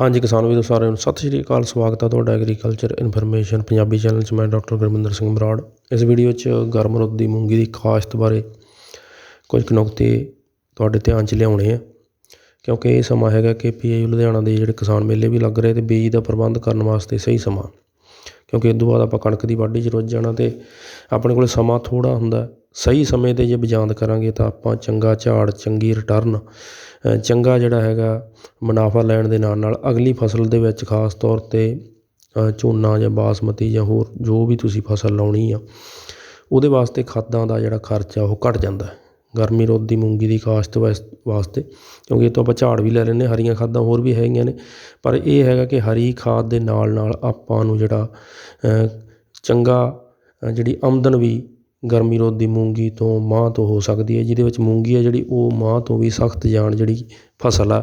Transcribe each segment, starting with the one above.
ਹਾਂਜੀ ਕਿਸਾਨ ਵੀਰੋ, ਸਾਰਿਆਂ ਨੂੰ ਸਤਿ ਸ਼੍ਰੀ ਅਕਾਲ, ਸਵਾਗਤ ਹੈ ਤੁਹਾਡਾ ਐਗਰੀਕਲਚਰ ਇਨਫੋਰਮੇਸ਼ਨ ਪੰਜਾਬੀ ਚੈਨਲ 'ਚ ਮੈਂ ਡਾਕਟਰ ਗੁਰਮਿੰਦਰ ਸਿੰਘ ਬਰਾੜ ਇਸ ਵੀਡੀਓ 'ਚ ਗਰਮ ਰੁੱਤ ਦੀ ਮੂੰਗੀ ਦੀ ਕਾਸ਼ਤ ਬਾਰੇ ਕੁਝ ਕੁ ਨੁਕਤੇ ਤੁਹਾਡੇ ਧਿਆਨ 'ਚ ਲਿਆਉਣੇ ਆ। ਕਿਉਂਕਿ ਇਹ ਸਮਾਂ ਹੈਗਾ ਕਿ ਪੀਏਯੂ ਲੁਧਿਆਣਾ ਦੇ ਜਿਹੜੇ ਕਿਸਾਨ ਮੇਲੇ ਵੀ ਲੱਗ ਰਹੇ ਤੇ ਬੀਜ ਦਾ ਪ੍ਰਬੰਧ ਕਰਨ ਵਾਸਤੇ ਸਹੀ ਸਮਾਂ। ਕਿਉਂਕਿ ਇਸ ਤੋਂ ਬਾਅਦ ਆਪਾਂ ਕਣਕ ਦੀ ਵਾਢੀ 'ਚ ਰੁੱਝ ਜਾਣਾ ਤੇ ਆਪਣੇ ਕੋਲ ਸਮਾਂ ਥੋੜ੍ਹਾ ਹੁੰਦਾ। ਸਹੀ ਸਮੇਂ 'ਤੇ ਜੇ ਬਜਾਂਦ ਕਰਾਂਗੇ ਤਾਂ ਆਪਾਂ ਚੰਗਾ ਝਾੜ, ਚੰਗੀ ਰਿਟਰਨ ਚੰਗਾ ਜਿਹੜਾ ਹੈਗਾ ਮੁਨਾਫਾ ਲੈਣ ਦੇ ਨਾਲ ਨਾਲ ਅਗਲੀ ਫਸਲ ਦੇ ਵਿੱਚ ਖਾਸ ਤੌਰ 'ਤੇ ਝੋਨਾ ਜਾਂ ਬਾਸਮਤੀ ਜਾਂ ਹੋਰ ਜੋ ਵੀ ਤੁਸੀਂ ਫਸਲ ਲਾਉਣੀ ਆ, ਉਹਦੇ ਵਾਸਤੇ ਖਾਦਾਂ ਦਾ ਜਿਹੜਾ ਖਰਚਾ ਉਹ ਘਟ ਜਾਂਦਾ ਗਰਮੀ ਰੁੱਤ ਦੀ ਮੂੰਗੀ ਦੀ ਕਾਸ਼ਤ ਵਾਸ- ਵਾਸਤੇ, ਕਿਉਂਕਿ ਇਹ ਤੋਂ ਆਪਾਂ ਝਾੜ ਵੀ ਲੈ ਲੈਂਦੇ ਹਰੀਆਂ ਖਾਦਾਂ ਹੋਰ ਵੀ ਹੈਗੀਆਂ ਨੇ, ਪਰ ਇਹ ਹੈਗਾ ਕਿ ਹਰੀ ਖਾਦ ਦੇ ਨਾਲ ਨਾਲ ਆਪਾਂ ਨੂੰ ਜਿਹੜਾ ਚੰਗਾ ਜਿਹੜੀ ਆਮਦਨ ਵੀ ਗਰਮੀ ਰੁੱਤ ਦੀ ਮੂੰਗੀ ਤੋਂ ਮਾਂਹ ਤੋਂ ਹੋ ਸਕਦੀ ਹੈ, ਜਿਹਦੇ ਵਿੱਚ ਮੂੰਗੀ ਹੈ ਜਿਹੜੀ, ਉਹ ਮਾਂਹ ਤੋਂ ਵੀ ਸਖਤ ਜਾਣ ਜਿਹੜੀ ਫਸਲ ਆ।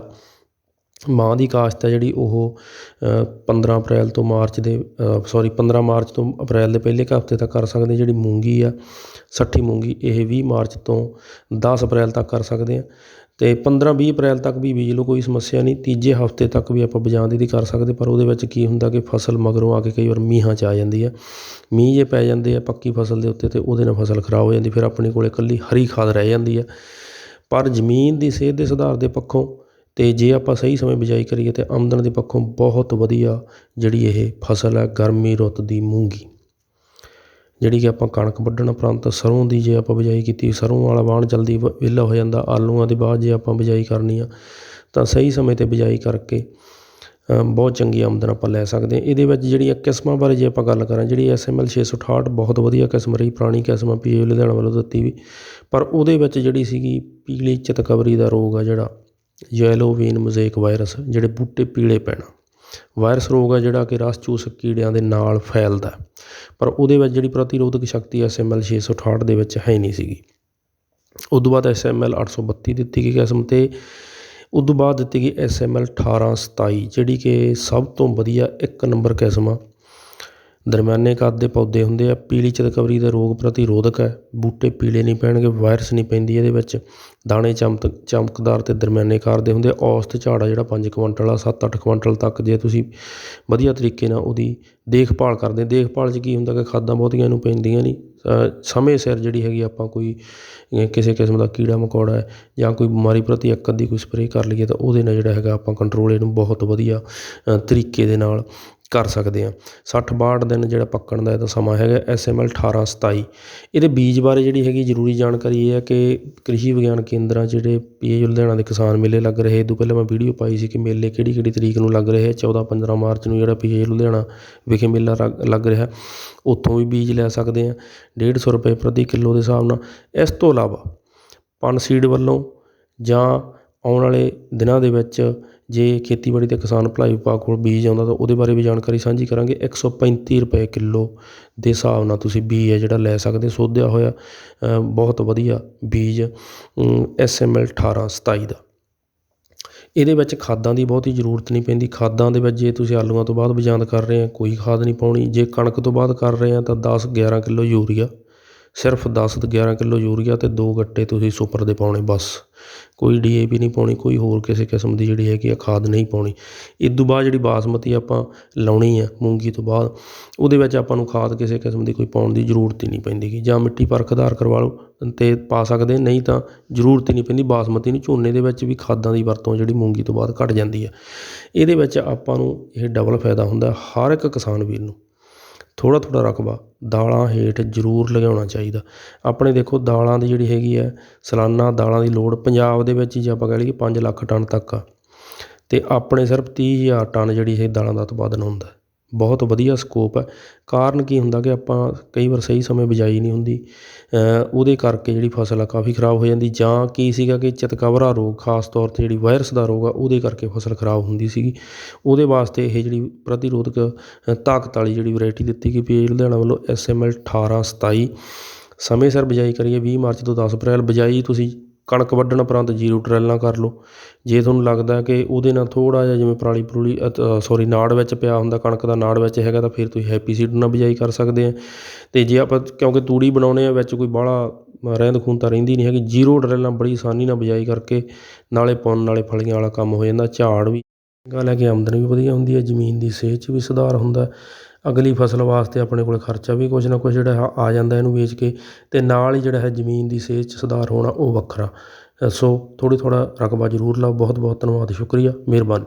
ਮਾਂਹ ਦੀ ਕਾਸ਼ਤ ਹੈ ਜਿਹੜੀ ਉਹ ਪੰਦਰਾਂ ਅਪ੍ਰੈਲ ਤੋਂ ਮਾਰਚ ਦੇ ਸੋਰੀ ਪੰਦਰਾਂ ਮਾਰਚ ਤੋਂ ਅਪ੍ਰੈਲ ਦੇ ਪਹਿਲੇ ਕੁ ਹਫ਼ਤੇ ਤੱਕ ਕਰ ਸਕਦੇ ਜਿਹੜੀ ਮੂੰਗੀ ਆ, ਸੱਠੀ ਮੂੰਗੀ, ਇਹ ਵੀਹ ਮਾਰਚ ਤੋਂ ਦਸ ਅਪ੍ਰੈਲ ਤੱਕ ਕਰ ਸਕਦੇ ਹਾਂ। ਅਤੇ ਪੰਦਰਾਂ ਵੀਹ ਅਪ੍ਰੈਲ ਤੱਕ ਵੀ ਬੀਜ ਲਓ, ਕੋਈ ਸਮੱਸਿਆ ਨਹੀਂ। ਤੀਜੇ ਹਫ਼ਤੇ ਤੱਕ ਵੀ ਆਪਾਂ ਬਜਾਂਦੀ ਦੀ ਕਰ ਸਕਦੇ, ਪਰ ਉਹਦੇ ਵਿੱਚ ਕੀ ਹੁੰਦਾ ਕਿ ਫਸਲ ਮਗਰੋਂ ਆ ਕੇ ਕਈ ਵਾਰ ਮੀਂਹਾਂ 'ਚ ਆ ਜਾਂਦੀ ਹੈ ਮੀਂਹ ਜੇ ਪੈ ਜਾਂਦੇ ਆ ਪੱਕੀ ਫਸਲ ਦੇ ਉੱਤੇ ਤੇ ਉਹਦੇ ਨਾਲ ਫਸਲ ਖਰਾਬ ਹੋ ਜਾਂਦੀ, ਫਿਰ ਆਪਣੇ ਕੋਲ ਇਕੱਲੀ ਹਰੀ ਖਾਦ ਰਹਿ ਜਾਂਦੀ ਹੈ ਪਰ ਜ਼ਮੀਨ ਦੀ ਸਿਹਤ ਦੇ ਸੁਧਾਰ ਦੇ ਪੱਖੋਂ ਅਤੇ ਜੇ ਆਪਾਂ ਸਹੀ ਸਮੇਂ ਬਿਜਾਈ ਕਰੀਏ ਤਾਂ ਆਮਦਨ ਦੇ ਪੱਖੋਂ ਬਹੁਤ ਵਧੀਆ ਜਿਹੜੀ ਇਹ ਫਸਲ ਹੈ ਗਰਮੀ ਰੁੱਤ ਦੀ ਮੂੰਗੀ। ਜਿਹੜੀ ਕਿ ਆਪਾਂ ਕਣਕ ਵੱਢਣ ਉਪਰੰਤ ਸਰ੍ਹੋਂ ਦੀ ਜੇ ਆਪਾਂ ਬਿਜਾਈ ਕੀਤੀ, ਸਰ੍ਹੋਂ ਵਾਲਾ ਵਾਹਣ ਜਲਦੀ ਵ- ਵਿਹਲਾ ਹੋ ਜਾਂਦਾ, ਆਲੂਆਂ ਦੇ ਬਾਅਦ ਜੇ ਆਪਾਂ ਬਿਜਾਈ ਕਰਨੀ ਆ, ਤਾਂ ਸਹੀ ਸਮੇਂ ਤੇ ਬਿਜਾਈ ਕਰਕੇ ਬਹੁਤ ਚੰਗੀ ਆਮਦਨ ਆਪਾਂ ਲੈ ਸਕਦੇ ਹਾਂ। ਇਹਦੇ ਵਿੱਚ ਜਿਹੜੀਆਂ ਕਿਸਮਾਂ ਬਾਰੇ ਜੇ ਆਪਾਂ ਗੱਲ ਕਰਾਂ, ਜਿਹੜੀ ਐਸ ਐਮ ਐਲ 668 ਬਹੁਤ ਵਧੀਆ ਕਿਸਮ ਰਹੀ, ਪੁਰਾਣੀ ਕਿਸਮ ਆ, ਪੀਏ ਲੁਧਿਆਣਾ ਵੱਲੋਂ ਦਿੱਤੀ ਵੀ, ਪਰ ਉਹਦੇ ਵਿੱਚ ਜਿਹੜੀ ਸੀਗੀ ਪੀਲੀ ਚਿਤਕਬਰੀ ਦਾ ਰੋਗ ਆ ਜਿਹੜਾ ਯੈਲੋ ਵੇਨ ਮੋਜ਼ੇਕ ਵਾਇਰਸ, ਜਿਹੜੇ ਬੂਟੇ ਪੀਲੇ ਪੈਣਾ। ਵਾਇਰਸ ਰੋਗ ਆ ਜਿਹੜਾ ਕਿ ਰਸ ਚੂਸਕ ਕੀੜਿਆਂ ਦੇ ਨਾਲ ਫੈਲਦਾ ਪਰ ਉਹਦੇ ਵਿੱਚ ਜਿਹੜੀ ਪ੍ਰਤੀਰੋਧਕ ਸ਼ਕਤੀ ਐਸ ਐਮ ਐਲ 668 ਦੇ ਵਿੱਚ ਹੈ ਨਹੀਂ ਸੀਗੀ। ਉਦੋਂ ਬਾਅਦ ਐਸ ਐਮ ਐਲ 832 ਦਿੱਤੀ ਗਈ ਕਿਸਮ ਤੇ ਉਦੋਂ ਬਾਅਦ ਦਿੱਤੀ ਗਈ ਐਸ ਐਮ ਐਲ 1827 ਜਿਹੜੀ ਕਿ ਸਭ ਤੋਂ ਵਧੀਆ ਇੱਕ ਨੰਬਰ ਕਿਸਮ ਆ। ਦਰਮਿਆਨੇ ਕੱਦ ਦੇ ਪੌਦੇ ਹੁੰਦੇ ਆ, ਪੀਲੀ ਚਿਤਕਬਰੀ ਦਾ ਰੋਗ ਪ੍ਰਤੀਰੋਧਕ ਹੈ। ਬੂਟੇ ਪੀਲੇ ਨਹੀਂ ਪੈਣਗੇ, ਵਾਇਰਸ ਨਹੀਂ ਪੈਂਦੀ, ਇਹਦੇ ਵਿੱਚ ਦਾਣੇ ਚਮਕ ਚਮਕਦਾਰ ਅਤੇ ਦਰਮਿਆਨੇ ਆਕਾਰ ਦੇ ਹੁੰਦੇ ਔਸਤ ਝਾੜ ਆ ਜਿਹੜਾ ਪੰਜ ਕੁਇੰਟਲ ਆ 7-8 ਕੁਇੰਟਲ ਤੱਕ ਜੇ ਤੁਸੀਂ ਵਧੀਆ ਤਰੀਕੇ ਨਾਲ ਉਹਦੀ ਦੇਖਭਾਲ ਕਰਦੇ ਦੇਖਭਾਲ 'ਚ ਕੀ ਹੁੰਦਾ ਕਿ ਖਾਦਾਂ ਬਹੁਤੀਆਂ ਇਹਨੂੰ ਪੈਂਦੀਆਂ ਨਹੀਂ। ਸਮੇਂ ਸਿਰ ਜਿਹੜੀ ਹੈਗੀ ਆਪਾਂ ਕੋਈ ਕਿਸੇ ਕਿਸਮ ਦਾ ਕੀੜਾ ਮਕੌੜਾ ਹੈ ਜਾਂ ਕੋਈ ਬਿਮਾਰੀ ਪ੍ਰਤੀ ਇੱਕ ਅੱਧੀ ਕੋਈ ਸਪਰੇਅ ਕਰ ਲਈਏ ਤਾਂ ਉਹਦੇ ਨਾਲ ਜਿਹੜਾ ਹੈਗਾ ਆਪਾਂ ਕੰਟਰੋਲ ਇਹਨੂੰ ਬਹੁਤ ਵਧੀਆ ਤਰੀਕੇ ਦੇ ਨਾਲ ਕਰ ਸਕਦੇ ਹਾਂ। ਸੱਠ ਬਾਹਠ ਦਿਨ ਜਿਹੜਾ ਪੱਕਣ ਦਾ ਇਹਦਾ ਸਮਾਂ ਹੈਗਾ ਐਸ ਐਮ ਐਲ 1827 ਇਹਦੇ ਬੀਜ ਬਾਰੇ ਜਿਹੜੀ ਹੈਗੀ ਜ਼ਰੂਰੀ ਜਾਣਕਾਰੀ ਇਹ ਹੈ ਕਿ ਕ੍ਰਿਸ਼ੀ ਵਿਗਿਆਨ ਕੇਂਦਰਾਂ 'ਚ ਜਿਹੜੇ ਏ ਲੁਧਿਆਣਾ ਦੇ ਕਿਸਾਨ ਮੇਲੇ ਲੱਗ ਰਹੇ। ਇਹ ਤੋਂ ਪਹਿਲਾਂ ਮੈਂ ਵੀਡੀਓ ਪਾਈ ਸੀ ਕਿ ਮੇਲੇ ਕਿਹੜੀ ਕਿਹੜੀ ਤਰੀਕ ਨੂੰ ਲੱਗ ਰਹੇ। 14 15 ਮਾਰਚ ਨੂੰ ਜਿਹੜਾ ਪੀ ਏ ਲੁਧਿਆਣਾ ਵਿਖੇ ਮੇਲਾ ਲੱਗ ਲੱਗ ਰਿਹਾ। ਉੱਥੋਂ ਵੀ ਬੀਜ ਲੈ ਸਕਦੇ ਹਾਂ। ਡੇਢ ਸੌ ਰੁਪਏ ਪ੍ਰਤੀ ਕਿਲੋ ਦੇ ਹਿਸਾਬ ਨਾਲ। ਇਸ ਤੋਂ ਇਲਾਵਾ ਪਨ ਸੀਡ ਵੱਲੋਂ ਜਾਂ ਆਉਣ ਵਾਲੇ ਦਿਨਾਂ ਦੇ ਵਿੱਚ ਜੇ ਖੇਤੀਬਾੜੀ ਅਤੇ ਕਿਸਾਨ ਭਲਾਈ ਵਿਭਾਗ ਕੋਲ ਬੀਜ ਆਉਂਦਾ ਤਾਂ ਉਹਦੇ ਬਾਰੇ ਵੀ ਜਾਣਕਾਰੀ ਸਾਂਝੀ ਕਰਾਂਗੇ। 135 ਰੁਪਏ ਕਿੱਲੋ ਦੇ ਹਿਸਾਬ ਨਾਲ ਤੁਸੀਂ ਬੀਜ ਹੈ ਜਿਹੜਾ ਲੈ ਸਕਦੇ ਸੋਧਿਆ ਹੋਇਆ ਬਹੁਤ ਵਧੀਆ ਬੀਜ ਐਸ ਐਮ ਐਲ 1827 ਦਾ। ਇਹਦੇ ਵਿੱਚ ਖਾਦਾਂ ਦੀ ਬਹੁਤੀ ਜ਼ਰੂਰਤ ਨਹੀਂ ਪੈਂਦੀ। ਖਾਦਾਂ ਦੇ ਵਿੱਚ ਜੇ ਤੁਸੀਂ ਆਲੂਆਂ ਤੋਂ ਬਾਅਦ ਬੀਜਾਂਦ ਕਰ ਰਹੇ ਆ ਕੋਈ ਖਾਦ ਨਹੀਂ ਪਾਉਣੀ। ਜੇ ਕਣਕ ਤੋਂ ਬਾਅਦ ਕਰ ਰਹੇ ਆ ਤਾਂ ਦਸ, ਗਿਆਰਾਂ ਕਿੱਲੋ ਯੂਰੀਆ ਸਿਰਫ 10 ਤੋਂ 11 ਕਿਲੋ ਯੂਰੀਆ ਅਤੇ ਦੋ ਗੱਟੇ ਤੁਸੀਂ ਸੁਪਰ ਦੇ ਪਾਉਣੇ, ਬਸ। ਕੋਈ ਡੀ ਏ ਪੀ ਨਹੀਂ ਪਾਉਣੀ, ਕੋਈ ਹੋਰ ਕਿਸੇ ਕਿਸਮ ਦੀ ਜਿਹੜੀ ਹੈਗੀ ਆ ਖਾਦ ਨਹੀਂ ਪਾਉਣੀ। ਇਹ ਤੋਂ ਬਾਅਦ ਜਿਹੜੀ ਬਾਸਮਤੀ ਆਪਾਂ ਲਾਉਣੀ ਆ ਮੂੰਗੀ ਤੋਂ ਬਾਅਦ, ਉਹਦੇ ਵਿੱਚ ਆਪਾਂ ਨੂੰ ਖਾਦ ਕਿਸੇ ਕਿਸਮ ਦੀ ਕੋਈ ਪਾਉਣ ਦੀ ਜ਼ਰੂਰਤ ਹੀ ਨਹੀਂ ਪੈਂਦੀ ਗੀ। ਜਾਂ ਮਿੱਟੀ ਪਰਖ ਆਧਾਰ ਕਰਵਾ ਲਓ, ਤੇ ਪਾ ਸਕਦੇ, ਨਹੀਂ ਤਾਂ ਜ਼ਰੂਰਤ ਹੀ ਨਹੀਂ ਪੈਂਦੀ। ਬਾਸਮਤੀ ਨੂੰ ਝੋਨੇ ਦੇ ਵਿੱਚ ਵੀ ਖਾਦਾਂ ਦੀ ਵਰਤੋਂ ਜਿਹੜੀ ਮੂੰਗੀ ਤੋਂ ਬਾਅਦ ਘਟ ਜਾਂਦੀ ਆ। ਇਹਦੇ ਵਿੱਚ ਆਪਾਂ ਨੂੰ ਇਹ ਡਬਲ ਫਾਇਦਾ ਹੁੰਦਾ ਹਰ ਇੱਕ ਕਿਸਾਨ ਵੀਰ ਨੂੰ। ਥੋੜ੍ਹਾ ਥੋੜ੍ਹਾ ਰਕਬਾ ਦਾਲਾਂ ਹੇਠ ਜ਼ਰੂਰ ਲਗਾਉਣਾ ਚਾਹੀਦਾ। ਆਪਣੇ ਦੇਖੋ ਦਾਲਾਂ ਦੀ ਜਿਹੜੀ ਹੈਗੀ ਹੈ, ਸਲਾਨਾ ਦਾਲਾਂ ਦੀ ਲੋੜ ਪੰਜਾਬ ਦੇ ਵਿੱਚ ਹੀ ਜੇ ਆਪਾਂ ਕਹਿ ਲਈਏ ਪੰਜ ਲੱਖ ਟਨ ਤੱਕ ਆ। ਅਤੇ ਆਪਣੇ ਸਿਰਫ ਤੀਹ ਹਜ਼ਾਰ ਟਨ ਜਿਹੜੀ ਇਹ ਦਾਲਾਂ ਦਾ ਉਤਪਾਦਨ ਹੁੰਦਾ। ਬਹੁਤ ਵਧੀਆ ਸਕੋਪ ਹੈ। ਕਾਰਨ ਕੀ ਹੁੰਦਾ ਕਿ ਆਪਾਂ ਕਈ ਵਾਰ ਸਹੀ ਸਮੇਂ ਬਿਜਾਈ ਨਹੀਂ ਹੁੰਦੀ। ਉਹਦੇ ਕਰਕੇ ਜਿਹੜੀ ਫਸਲ ਆ ਕਾਫੀ ਖਰਾਬ ਹੋ ਜਾਂਦੀ ਜਾਂ ਕੀ ਸੀਗਾ ਕਿ ਚਿਤਕਬਰਾ ਰੋਗ, ਖਾਸ ਤੌਰ ਤੇ ਜਿਹੜੀ ਵਾਇਰਸ ਦਾ ਰੋਗ ਆ, ਉਹਦੇ ਕਰਕੇ ਫਸਲ ਖਰਾਬ ਹੁੰਦੀ ਸੀਗੀ। ਉਹਦੇ ਵਾਸਤੇ ਇਹ ਜਿਹੜੀ ਪ੍ਰਤੀਰੋਧਕ ਤਾਕਤ ਵਾਲੀ ਜਿਹੜੀ ਵੈਰਾਈਟੀ ਦਿੱਤੀ ਗਈ ਪੀ ਲੁਧਿਆਣਾ ਵੱਲੋਂ ਐਸ ਐਮ ਐਲ 1827 ਸਮੇਂ ਸਿਰ ਬਿਜਾਈ ਕਰੀਏ, ਵੀਹ ਮਾਰਚ ਤੋਂ ਦਸ ਅਪ੍ਰੈਲ ਬਿਜਾਈ ਤੁਸੀਂ ਕਣਕ ਵੱਢਣ ਉਪਰੰਤ ਜੀਰੋ ਡਰੈਲਾਂ ਕਰ ਲਓ। ਜੇ ਤੁਹਾਨੂੰ ਲੱਗਦਾ ਕਿ ਉਹਦੇ ਨਾਲ ਥੋੜ੍ਹਾ ਜਿਹਾ ਜਿਵੇਂ ਪਰਾਲੀ ਪਰੂਲੀ ਸੋਰੀ ਨਾੜ ਵਿੱਚ ਪਿਆ ਹੁੰਦਾ, ਕਣਕ ਦਾ ਨਾੜ ਵਿੱਚ ਹੈਗਾ, ਤਾਂ ਫਿਰ ਤੁਸੀਂ ਹੈਪੀ ਸੀਡ ਨਾਲ ਬਿਜਾਈ ਕਰ ਸਕਦੇ ਆ। ਅਤੇ ਜੇ ਆਪਾਂ, ਕਿਉਂਕਿ ਤੂੜੀ ਬਣਾਉਣੇ ਆ, ਵਿੱਚ ਕੋਈ ਬਾਹਲਾ ਰਹਿੰਦ ਖੂੰਹਦ ਤਾਂ ਰਹਿੰਦੀ ਨਹੀਂ ਹੈਗੀ, ਜੀਰੋ ਡਰੈਲਾਂ ਬੜੀ ਆਸਾਨੀ ਨਾਲ ਬਿਜਾਈ ਕਰਕੇ ਨਾਲੇ ਪੁੰਨ, ਨਾਲੇ ਫਲੀਆਂ ਵਾਲਾ ਕੰਮ ਹੋ ਜਾਂਦਾ, ਝਾੜ ਵੀ ਗੱਲ ਹੈ ਕਿ ਆਮਦਨ ਵੀ ਵਧੀਆ ਹੁੰਦੀ ਹੈ, ਜ਼ਮੀਨ ਦੀ ਸਿਹਤ 'ਚ ਵੀ ਸੁਧਾਰ ਹੁੰਦਾ। ਅਗਲੀ ਫਸਲ ਵਾਸਤੇ ਆਪਣੇ ਕੋਲ ਖਰਚਾ ਵੀ ਕੁਛ ਨਾ ਕੁਛ ਜਿਹੜਾ ਹੈ ਆ ਜਾਂਦਾ ਇਹਨੂੰ ਵੇਚ ਕੇ ਅਤੇ ਨਾਲ ਹੀ ਜਿਹੜਾ ਹੈ ਜ਼ਮੀਨ ਦੀ ਸਿਹਤ 'ਚ ਸੁਧਾਰ ਹੋਣਾ ਉਹ ਵੱਖਰਾ। ਸੋ ਥੋੜ੍ਹਾ ਥੋੜ੍ਹਾ ਰਕਬਾ ਜ਼ਰੂਰ ਲਾਓ। ਬਹੁਤ ਬਹੁਤ ਧੰਨਵਾਦ, ਸ਼ੁਕਰੀਆ, ਮਿਹਰਬਾਨੀ।